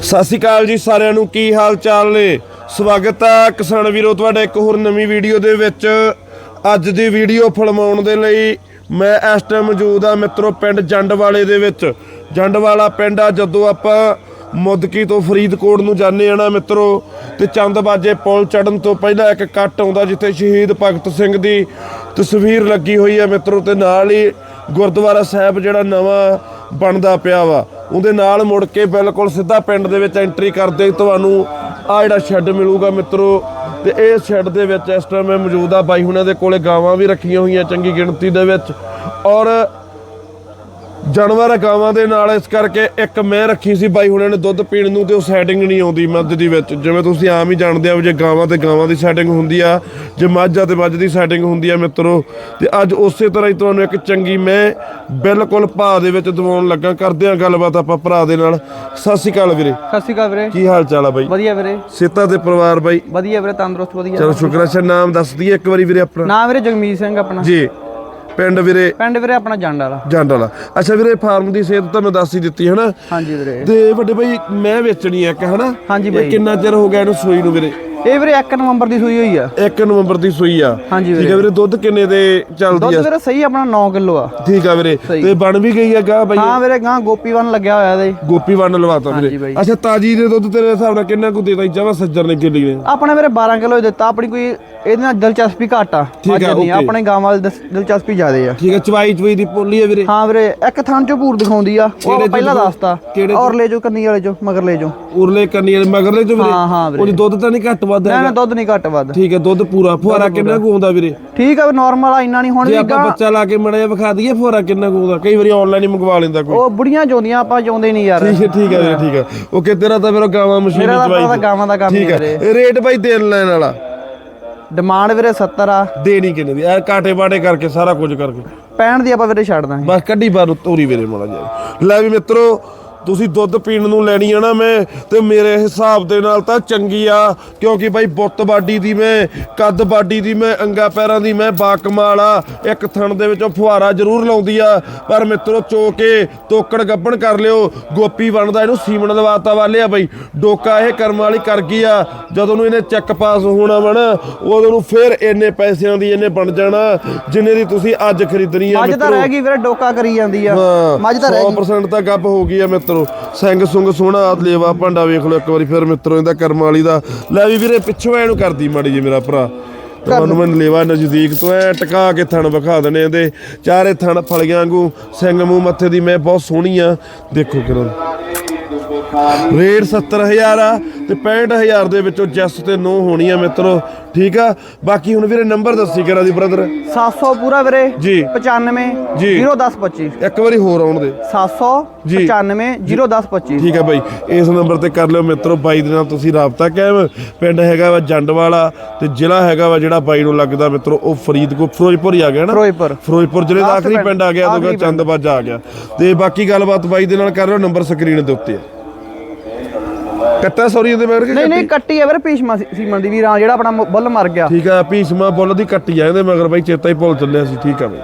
ਸਤਿ ਸ਼੍ਰੀ ਅਕਾਲ ਜੀ ਸਾਰਿਆਂ ਨੂੰ, ਕੀ ਹਾਲ ਚਾਲ ਨੇ? ਸਵਾਗਤ ਹੈ ਕਿਸਾਨ ਵੀਰੋ, ਤੁਹਾਡਾ ਇੱਕ ਹੋਰ ਨਵੀਂ ਵੀਡੀਓ ਦੇ ਵਿੱਚ। ਅੱਜ ਦੀ ਵੀਡੀਓ ਫਿਲਮਾਉਣ ਦੇ ਲਈ ਮੈਂ ਇਸ ਟਾਈਮ ਮੌਜੂਦ ਆ ਮਿੱਤਰੋ, ਪਿੰਡ ਜੰਡਵਾਲੇ ਦੇ ਵਿੱਚ। ਜੰਡਵਾਲਾ ਪਿੰਡ ਆ, ਜਦੋਂ ਆਪਾਂ ਮੁੱਦਕੀ ਤੋਂ ਫਰੀਦਕੋਟ ਨੂੰ ਜਾਂਦੇ ਆ ਨਾ ਮਿੱਤਰੋ, ਤੇ ਚੰਦਬਾਜੇ ਪੁਲ ਚੜਨ ਤੋਂ ਪਹਿਲਾਂ ਇੱਕ ਕੱਟ ਆਉਂਦਾ ਜਿੱਥੇ ਸ਼ਹੀਦ ਭਗਤ ਸਿੰਘ ਦੀ ਤਸਵੀਰ ਲੱਗੀ ਹੋਈ ਹੈ ਮਿੱਤਰੋ, ਤੇ ਨਾਲ ਹੀ ਗੁਰਦੁਆਰਾ ਸਾਹਿਬ ਜਿਹੜਾ ਨਵਾਂ ਬਣਦਾ ਪਿਆ ਵਾ। ਉਹਦੇ ਨਾਲ ਮੁੜ ਕੇ ਬਿਲਕੁਲ ਸਿੱਧਾ ਪਿੰਡ ਦੇ ਵਿੱਚ ਐਂਟਰੀ ਕਰਦੇ ਤੁਹਾਨੂੰ ਆ ਜਿਹੜਾ ਸ਼ੈੱਡ ਮਿਲੂਗਾ ਮਿੱਤਰੋ, ਤੇ ਇਹ ਸ਼ੈੱਡ ਦੇ ਵਿੱਚ ਇਸ ਟਾਈਮ ਮੈਂ ਮੌਜੂਦ ਆ। ਬਾਈ ਹੁਣਾਂ ਦੇ ਕੋਲੇ ਗਾਵਾਂ ਵੀ ਰੱਖੀਆਂ ਹੋਈਆਂ ਚੰਗੀ ਗਿਣਤੀ ਦੇ ਵਿੱਚ। ਔਰ ਜਾਨਵਰ ਗਾਵਾਂ ਦੇ ਨਾਲ ਇਸ ਕਰਕੇ ਇੱਕ ਮੈਂ ਰੱਖੀ ਸੀ ਬਾਈ ਹੁਣਾਂ ਨੇ ਦੁੱਧ ਪੀਣ ਨੂੰ ਤੇ ਉਹ ਸੈਟਿੰਗ ਨਹੀਂ ਆਉਂਦੀ ਮੱਝ ਦੀ ਵਿੱਚ। ਜਿਵੇਂ ਤੁਸੀਂ ਆਮ ਹੀ ਜਾਣਦੇ ਆ ਵੀ ਜੇ ਗਾਵਾਂ ਤੇ ਗਾਵਾਂ ਦੀ ਸੈਟਿੰਗ ਹੁੰਦੀ ਆ ਜੇ ਮੱਝ ਤੇ ਮੱਝ ਦੀ ਸੈਟਿੰਗ ਹੁੰਦੀ ਆ ਮਿੱਤਰੋ। ਤੇ ਅੱਜ ਉਸੇ ਤਰ੍ਹਾਂ ਹੀ ਤੁਹਾਨੂੰ ਇੱਕ ਚੰਗੀ ਮੈਂ ਬਿਲਕੁਲ ਭਾਅ ਦੇ ਵਿੱਚ ਦਵਾਉਣ ਲੱਗਾ। ਕਰਦੇ ਆ ਗੱਲਬਾਤ ਆਪਾਂ ਭਰਾ ਦੇ ਨਾਲ। ਸਤਿ ਸ਼੍ਰੀ ਅਕਾਲ ਵੀਰੇ। ਸਤਿ ਸ਼੍ਰੀ ਅਕਾਲ ਵੀਰੇ। ਕੀ ਹਾਲ ਚਾਲ ਆ ਬਾਈ? ਵਧੀਆ ਵੀਰੇ। ਸੇਤਾ ਤੇ ਪਰਿਵਾਰ ਬਾਈ? ਵਧੀਆ ਵੀਰੇ ਤੰਦਰੁਸਤ ਵਧੀਆ। ਚਲੋ ਸ਼ੁਕਰ ਹੈ ਨਾਮ ਦੱਸ ਦਈਏ ਇੱਕ ਵਾਰੀ ਵੀਰੇ ਆਪਣਾ। ਨਾਮ ਵੀਰੇ ਜਗਮੀਤ ਸਿੰਘ ਆਪਣਾ। ਜੀ। ਪਿੰਡ ਵੀਰੇ? ਪਿੰਡ ਵੀਰੇ ਆਪਣਾ ਜੰਡ ਵਾਲਾ। ਜੰਡ ਵਾਲਾ। ਅੱਛਾ ਵੀਰੇ ਫਾਰਮ ਦੀ ਸੇਧ ਤਾਂ ਮੈਂ ਦੱਸ ਹੀ ਦਿੱਤੀ ਹਨਾ? ਹਾਂਜੀ ਵੀਰੇ। ਤੇ ਵੱਡੇ ਭਾਈ ਮੈਂ ਵੇਚਣੀ ਆ ਇੱਕ ਹਨਾ? ਹਾਂਜੀ ਬਾਈ। ਕਿੰਨਾ ਚਿਰ ਹੋ ਗਿਆ ਇਹਨੂੰ ਸੂਈ ਨੂੰ ਵੀਰੇ? ਇਹ ਵੀਰੇ 1 ਨਵੰਬਰ ਦੀ ਸੂਈ ਹੋਈ ਆ। 1 ਨਵੰਬਰ ਦੀ ਸੂਈ ਆ। ਹਾਂਜੀ ਠੀਕ ਵੀਰੇ ਆ ਵੀਰੇ। ਦੁੱਧ ਕਿੰਨੇ ਦੇ ਚੱਲਦੀ ਦੁੱਧ ਆ? ਵੀਰੇ ਸਹੀ ਆਪਣਾ 9 ਕਿਲੋ ਆ। ਠੀਕ ਆ ਵੀਰੇ ਸਹੀ। ਤੇ ਬਣ ਵੀ ਗਈ ਆ ਗਾ ਬਾਈ? ਹਾਂ ਵੀਰੇ ਗਾਂ ਗੋਪੀ ਵਨ ਲੱਗਿਆ ਹੋਇਆ ਇਹਦੇ। ਗੋਪੀ ਵੰਨ ਲਵਾਤਾ ਹਾਂਜੀ ਵੀਰੇ ਬਾਈ। ਅੱਛਾ ਤਾਜੀ ਦੇ ਦੁੱਧ ਤੇਰੇ ਹਿਸਾਬ ਨਾਲ ਕਿੰਨਾ ਕੁ ਦੇਤਾ? ਜਮਾ ਸੱਜਰ ਨੇ ਕਿੱਲੀ ਨੇ। ਆਪਣੇ ਵੀਰੇ 12 ਕਿਲੋ ਦਿੱਤਾ ਆਪਣੀ ਕੋਈ ਇਹਦੇ ਨਾਲ ਦਿਲਚਸਪੀ ਘੱਟ ਆ। ਠੀਕ ਆ, ਨਹੀਂ, ਓਕੇ। ਆਪਣੇ ਗਾਂ ਵਾਲ ਦਿਲਚਸਪੀ ਜ਼ਿਆਦੇ ਆ। ਠੀਕ ਆ ਚਵਾਈ ਚਵਾਈ ਦੀ ਪੋਲੀ ਆ ਵੀਰੇ। ਹਾਂ ਵੀਰੇ ਇੱਕ ਥਾਂ ਚੋਂ ਪੂਰ ਦਿਖਾਉਂਦੀ ਆ। ਕਿਹੜੇ ਉਹ ਚੋਂ ਪਹਿਲਾਂ ਦਿਖਾਉ- ਦੱਸਤਾ। ਕਿਹੜੇ ਔਰ ਲੈ ਜੋ ਕੰਨੀ ਵਾਲੇ ਚੋਂ ਮਗਰ ਲੈ ਜੋ ਉਰਲੇ ਕੰਨੀ ਵਾਲੇ ਮਗਰਲੇ ਚ ਹਾਂ, ਹਾਂ ਵੀਰੇ। ਉਹਦੀ ਦੁੱਧ ਤਾਂ ਨਹੀਂ ਘੱਟ ਵੱਧ ਨਾ ਨਾ ਹੈਗਾ। ਦੁੱਧ ਨਹੀਂ ਘੱਟ ਵੱਧ। ਠੀਕ ਹੈ ਦੁੱਧ ਪੂਰਾ ਫੁਹਾਰਾ ਕਿੰਨਾ ਕੁ ਆਉਂਦਾ ਵੀਰੇ? ਠੀਕ ਆ ਨਾਰਮਲ ਆ ਇੰਨਾ ਨਹੀਂ ਹੁਣ ਜੇ ਵੀ ਆਪਾਂ ਬੱਚਾ ਲਾ ਕੇ ਮੜਾ ਜਿਹਾ ਵਿਖਾ ਦਈਏ ਫੁਹਾਰਾ ਕਿੰਨਾ ਕੁ ਆਉਂਦਾ ਕਈ ਵਾਰੀ ਆਨਲਾਈਨ ਹੀ ਮੰਗਵਾ ਲੈਂਦਾ ਕੋਈ। ਉਹ ਬੁੜੀਆਂ ਚਾਹੁੰਦੀਆਂ ਆਪਾਂ ਚਾਹੁੰਦੇ ਨਹੀਂ ਯਾਰ। ਠੀਕ ਹੈ ਠੀਕ ਹੈ ਵੀਰੇ ਠੀਕ ਹੈ। ਓਕੇ ਤੇਰਾ ਤਾਂ ਉਹ ਗਾਵਾਂ ਮਸ਼ੀਨ ਮੇਰਾ ਤਾਂ ਪਤਾ ਗਾਵਾਂ ਦਾ ਕੰਮ ਹੀ ਠੀਕ ਹੈ। ਵੀਰੇ। ਇਹ ਰੇਟ ਬਾਈ ਦੇਣ ਲੈਣ ਵਾਲਾ। ਡਿਮਾਂਡ ਵੀਰੇ 70 ਆ। ਦੇਣੀ ਕਿੰਨੇ ਦੀ? ਐ ਕਾਟੇ ਬਾਟੇ ਕਰਕੇ ਸਾਰਾ ਕੁਝ ਕਰਕੇ। 65 ਦੀ ਆਪਾਂ ਵੀਰੇ ਛੱਡ ਦਾਂਗੇ। ਬਸ ਕੱਢੀ ਬਾਰ ਤੋਰੀ ਵੀਰੇ ਮਾੜਾ ਜਿਹਾ। ਲੈ ਵੀ ਮਿੱਤਰੋ ਤੁਸੀਂ ਦੁੱਧ ਪੀਣ ਨੂੰ ਲੈਣੀ ਆ ਨਾ ਮੈਂ ਤੇ ਮੇਰੇ ਹਿਸਾਬ ਦੇ ਨਾਲ ਤਾਂ ਚੰਗੀ ਆ ਕਿਉਂਕਿ ਬਾਈ ਬੁੱਤ ਬਾਡੀ ਦੀ ਮੈਂ ਕੱਦ ਬਾਡੀ ਦੀ ਮੈਂ ਅੰਗਾ ਪੈਰਾਂ ਦੀ ਮੈਂ ਬਾਕਮਾਲ ਆ। ਇੱਕ ਥਣ ਦੇ ਵਿੱਚੋਂ ਫੁਹਾਰਾ ਜ਼ਰੂਰ ਲਾਉਂਦੀ ਆ ਪਰ ਮਿੱਤਰੋ ਚੋ ਕੇ ਤੋਕੜ ਗੱਬਣ ਕਰ ਲਿਓ। ਗੋਪੀ ਬਣਦਾ ਇਹਨੂੰ ਸੀਮਣ ਲਵਾਤਾ ਵਾਲੇ ਆ ਬਾਈ। ਡੋਕਾ ਇਹ ਕਰਮ ਵਾਲੀ ਕਰ ਗਈ ਆ ਜਦੋਂ ਨੂੰ ਇਹਨੇ ਚੈੱਕ ਪਾਸ ਹੋਣਾ ਵਾ ਨਾ ਉਦੋਂ ਨੂੰ ਫਿਰ ਇੰਨੇ ਪੈਸਿਆਂ ਦੀ ਇਹਨੇ ਬਣ ਜਾਣਾ ਜਿੰਨੇ ਦੀ ਤੁਸੀਂ ਅੱਜ ਖਰੀਦਣੀ ਆ ਮੱਝ ਤਾਂ ਰਹਿ ਗਈ ਵੀਰੇ ਡੋਕਾ ਕਰੀ ਜਾਂਦੀ ਆ। ਮੱਝ ਤਾਂ ਰਹਿ ਗਈ। 100% ਤਾਂ ਗੱਪ ਹੋ ਗਈ ਆ ਮਿੱਤਰੋ। ਸਿੰਘ ਸੁੰਗ ਸੋਹਣਾ ਲੇਵਾ ਭਾਂਡਾ ਵੇਖ ਲਓ, ਇੱਕ ਵਾਰੀ ਫਿਰ ਮਿੱਤਰੋ, ਇਹਦਾ ਕਰਮ ਵਾਲੀ ਦਾ। ਲੈ ਵੀ ਵੀਰੇ, ਪਿੱਛੋਂ ਐਨੂੰ ਕਰਦੀ ਮਾੜੀ ਜੀ ਮੇਰਾ ਭਰਾ। ਤੁਹਾਨੂੰ ਮੈਂ ਲੇਵਾ ਨਜ਼ਦੀਕ ਤੋਂ ਐ ਟਕਾ ਕੇ ਥਣ ਵਿਖਾ ਦਨੇ ਇਹਦੇ। ਚਾਰੇ ਥਣ ਫਲੀਆਂ ਵਾਂਗੂ, ਸਿੰਘ ਮੂੰਹ ਮੱਥੇ ਦੀ ਮੈਂ ਬਹੁਤ ਸੋਹਣੀ ਆ। ਦੇਖੋ ਕਿਰਨ ਰੇਟ 70000 ਆ ਤੇ 65000 ਦੇ ਵਿੱਚੋਂ ਜੈਸ ਤੇ ਨੋ ਹੋਣੀ ਆ ਮਿੱਤਰੋ ਠੀਕ ਆ? ਬਾਕੀ ਹੁਣ ਵੀਰੇ ਨੰਬਰ ਦੱਸੀ ਕਰਾ ਦੀ ਬ੍ਰਦਰ 700 ਪੂਰਾ ਵੀਰੇ ਜੀ। 95 ਜੀ। 01025 ਇੱਕ ਵਾਰੀ ਹੋਰ ਆਉਣ ਦੇ। 700 ਜੀ। 95 01025 ਠੀਕ ਹੈ ਬਾਈ। ਇਸ ਨੰਬਰ ਤੇ ਕਰ ਲਿਓ ਮਿੱਤਰੋ ਬਾਈ ਦੇ ਨਾਲ ਤੁਸੀਂ ਰਾਬਤਾ ਕਾਇਮ। ਪਿੰਡ ਹੈਗਾ ਵਾ ਜੰਡਵਾਲਾ ਤੇ ਜ਼ਿਲ੍ਹਾ ਹੈਗਾ ਵਾ ਜਿਹੜਾ ਬਾਈ ਨੂੰ ਲੱਗਦਾ ਮਿੱਤਰੋ ਉਹ ਫਰੀਦਕੋਟ ਫਿਰੋਜ਼ਪੁਰ ਹੀ ਆ ਗਿਆ ਨਾ? ਫਿਰੋਜ਼ਪੁਰ। ਫਿਰੋਜ਼ਪੁਰ ਜ਼ਿਲ੍ਹੇ ਦਾ ਆਖਰੀ ਪਿੰਡ, ਆ ਗਿਆ ਉਹਦਾ ਚੰਦਬਾਜ ਆ ਗਿਆ। ਤੇ ਬਾਕੀ ਗੱਲਬਾਤ ਬਾਈ ਦੇ ਨਾਲ ਕਰ ਲਿਓ ਨੰਬਰ ਸਕਰੀਨ ਦੇ ਉੱਤੇ। ਆ ਕੱਟਾ ਸੌਰੀ ਇਹਦੇ ਮਗਰ ਕਿ ਨਹੀਂ ਨਹੀਂ ਕੱਟੀ? ਆ ਵੀਰੇ ਪੀਸ਼ਮਾ ਸੀਮਨ ਦੀ ਵੀਰਾਂ ਜਿਹੜਾ ਆਪਣਾ ਮੁ- ਬੁੱਲ ਮਰ ਗਿਆ। ਠੀਕ ਆ ਭੀਸ਼ਮਾ ਬੁੱਲ ਦੀ ਕੱਟੀ ਆ ਇਹਦੇ ਮਗਰ ਬਾਈ ਚੇਤਾ ਹੀ ਭੁੱਲ ਚੱਲਿਆ ਸੀ ਠੀਕ ਆ ਬਾਈ।